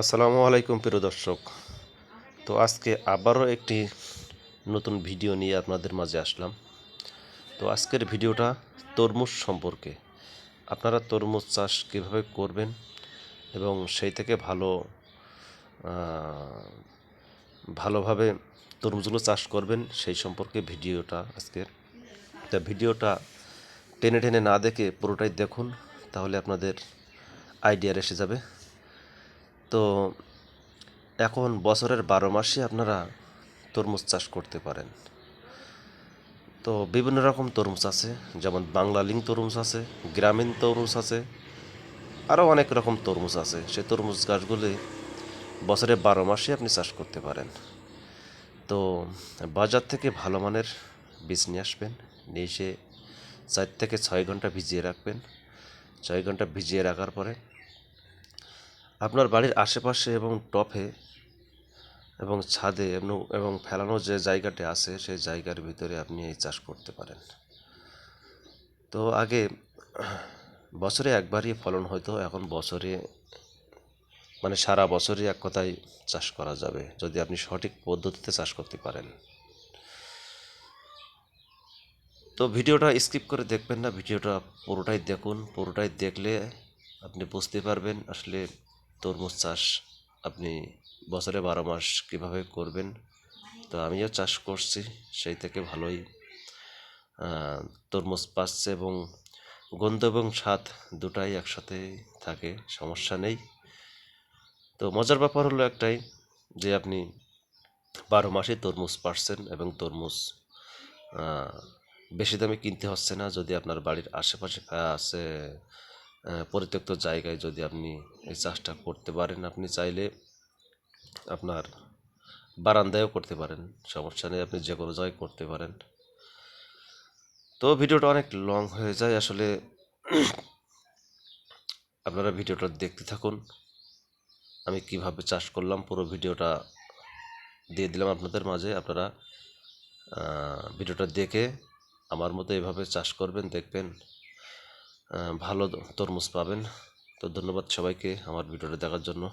আসসালামু আলাইকুম প্রিয় দর্শক। তো আজকে আবারও একটি নতুন ভিডিও নিয়ে আপনাদের মাঝে আসলাম। তো আজকের ভিডিওটা তরমুজ সম্পর্কে। আপনারা তরমুজ চাষ কীভাবে করবেন এবং সেই থেকে ভালো ভালোভাবে তরমুজগুলো চাষ করবেন সেই সম্পর্কে ভিডিওটা আজকের। তা ভিডিওটা টেনে টেনে না দেখে পুরোটাই দেখুন, তাহলে আপনাদের আইডিয়া এসে যাবে। তো এখন বছরের বারো মাসে আপনারা তরমুজ চাষ করতে পারেন। তো বিভিন্ন রকম তরমুজ আছে, যেমন বাংলা লিং তরমুজ আছে, গ্রামীণ তরমুজ আছে, আরও অনেক রকম তরমুজ আছে। সে তরমুজ গাছগুলি বছরে বারো মাসে আপনি চাষ করতে পারেন। তো বাজার থেকে ভালো মানের বীজ নিয়ে আসবেন, নিয়ে এসে চার থেকে ছয় ঘণ্টা ভিজিয়ে রাখবেন। ছয় ঘণ্টা ভিজিয়ে রাখার পরে আপনার বাড়ির আশেপাশে এবং টপে এবং ছাদে এবং- এবং ফেলানো যে জায়গাটি আছে, সেই জায়গার ভিতরে আপনি এই চাষ করতে পারেন। তো আগে বছরে একবারই ফলন হয়তো এখন বছরে মানে সারা বছরই এক কথায় চাষ করা যাবে, যদি আপনি সঠিক পদ্ধতিতে চাষ করতে পারেন। তো ভিডিওটা স্কিপ করে দেখবেন না, ভিডিওটা পুরোটাই দেখুন। পুরোটাই দেখলে আপনি বুঝতে পারবেন আসলে তরমুজ চাষ আপনি বছরে বারো মাস কীভাবে করবেন? তো আমিও চাষ করছি, সেই থেকে ভালোই তরমুজ পাচ্ছে এবং গন্ধ এবং স্বাদ দুটাই একসাথে থাকে, সমস্যা নেই। তো মজার ব্যাপার হলো একটাই যে আপনি বারো মাসে তরমুজ পাচ্ছেন এবং তরমুজ বেশি দামে কিনতে হচ্ছে না। যদি আপনার বাড়ির আশেপাশে আছে পরিত্যক্ত জায়গায় যদি আপনি এই চাষটা করতে পারেন, আপনি চাইলে আপনার বারান্দায়ও করতে পারেন, সমস্যা নেই, আপনি যে কোনো জায়গায় করতে পারেন। তো ভিডিওটা অনেক লং হয়ে যায়, আসলে আপনারা ভিডিওটা দেখতে থাকুন। আমি কীভাবে চাষ করলাম, পুরো ভিডিওটা দিয়ে দিলাম আপনাদের মাঝে, আপনারা ভিডিওটা দেখে আমার মতো এভাবে চাষ করবেন, দেখবেন। ভালো তরমুজ পাবেন। তো ধন্যবাদ সবাইকে আমার ভিডিওটা দেখার জন্য।